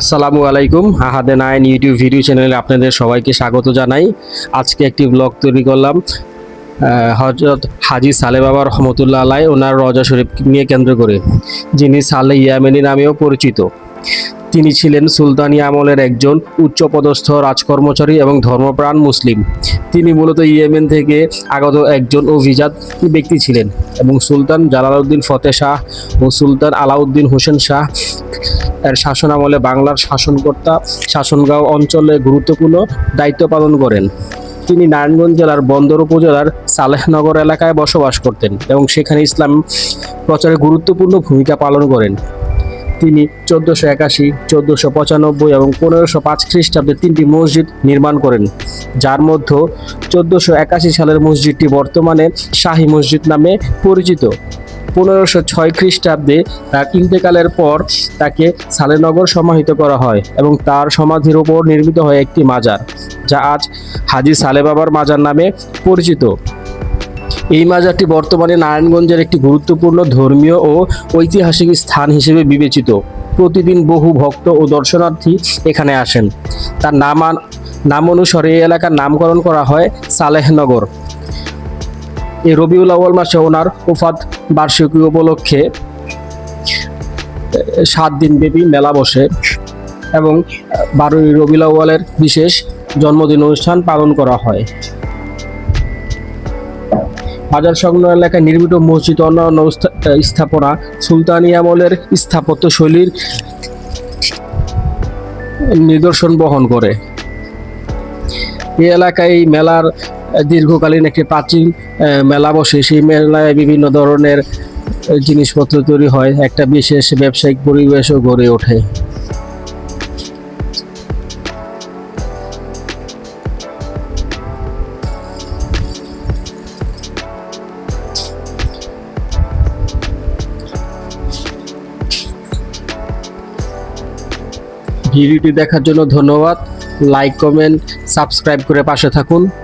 আসসালামু আলাইকুম, আহাদে nine YouTube video চ্যানেলে আপনাদের সবাইকে স্বাগত জানাই। আজকে একটি ব্লগ তৈরি করলাম। হজরত হাজি সালে বাবা রহমতুল্লাহ আলাই ওনার রজা শরীফ নিয়ে কেন্দ্র করে, যিনি সালে ইয়ামেনি নামেও পরিচিত। তিনি ছিলেন সুলতানি আমলের একজন উচ্চপদস্থ রাজকর্মচারী এবং ধর্মপ্রাণ মুসলিম। তিনি মূলত ইয়েমেন থেকে আগত একজন অভিজাত ব্যক্তি ছিলেন এবং সুলতান জালালউদ্দিন ফতেহ শাহ ও সুলতান আলাউদ্দিন হোসেন শাহ এর শাসনামলে বাংলার শাসনকর্তা শাসনগাঁও অঞ্চলে গুরুত্বপূর্ণ দায়িত্ব পালন করেন। তিনি নারায়ণগঞ্জ জেলার বন্দর উপজেলার সালেহনগর এলাকায় বসবাস করতেন এবং সেখানে ইসলাম প্রচারে গুরুত্বপূর্ণ ভূমিকা পালন করেন। তিনি চোদ্দোশো একাশি, চোদ্দোশো পঁচানব্বই এবং পনেরোশো পাঁচ খ্রিস্টাব্দে তিনটি মসজিদ নির্মাণ করেন, যার মধ্যে চোদ্দোশো একাশি সালের মসজিদটি বর্তমানে শাহী মসজিদ নামে পরিচিত। পনেরোশো ছয় খ্রিস্টাব্দে তার ইন্তেকালের পর তাকে সালেনগর সমাহিত করা হয় এবং তার সমাধির উপর নির্মিত হয় একটি মাজার, যা আজ হাজি সালে বাবার মাজার নামে পরিচিত। এই মাজারটি বর্তমানে নারায়ণগঞ্জের একটি গুরুত্বপূর্ণ ধর্মীয় ও ঐতিহাসিক স্থান হিসেবে বিবেচিত। প্রতিদিন বহু ভক্ত ও দর্শনার্থী এখানে আসেন। তার নামান নাম অনুসারে এই এলাকার নামকরণ করা হয় সালেহনগর এই রবিউল আউয়াল মাসে ওনার ওফাত বার্ষিকী উপলক্ষে সাত দিন ব্যাপী মেলা বসে এবং বারোই রবিউল আউয়ালের বিশেষ জন্মদিন অনুষ্ঠান পালন করা হয়। বাজার সংলগ্ন এলাকায় নির্মিত মসজিদ অন্যান্য স্থাপনা সুলতানি আমলের স্থাপত্য শৈলীর নিদর্শন বহন করে। এই এলাকায় মেলার দীর্ঘকালীন একটি প্রাচীন মেলা বসে। সেই মেলায় বিভিন্ন ধরনের জিনিসপত্র তৈরি হয়। একটা বিশেষ ব্যবসায়িক পরিবেশও গড়ে ওঠে। ভিডিওটি দেখার জন্য ধন্যবাদ। লাইক কমেন্ট সাবস্ক্রাইব করে পাশে থাকুন।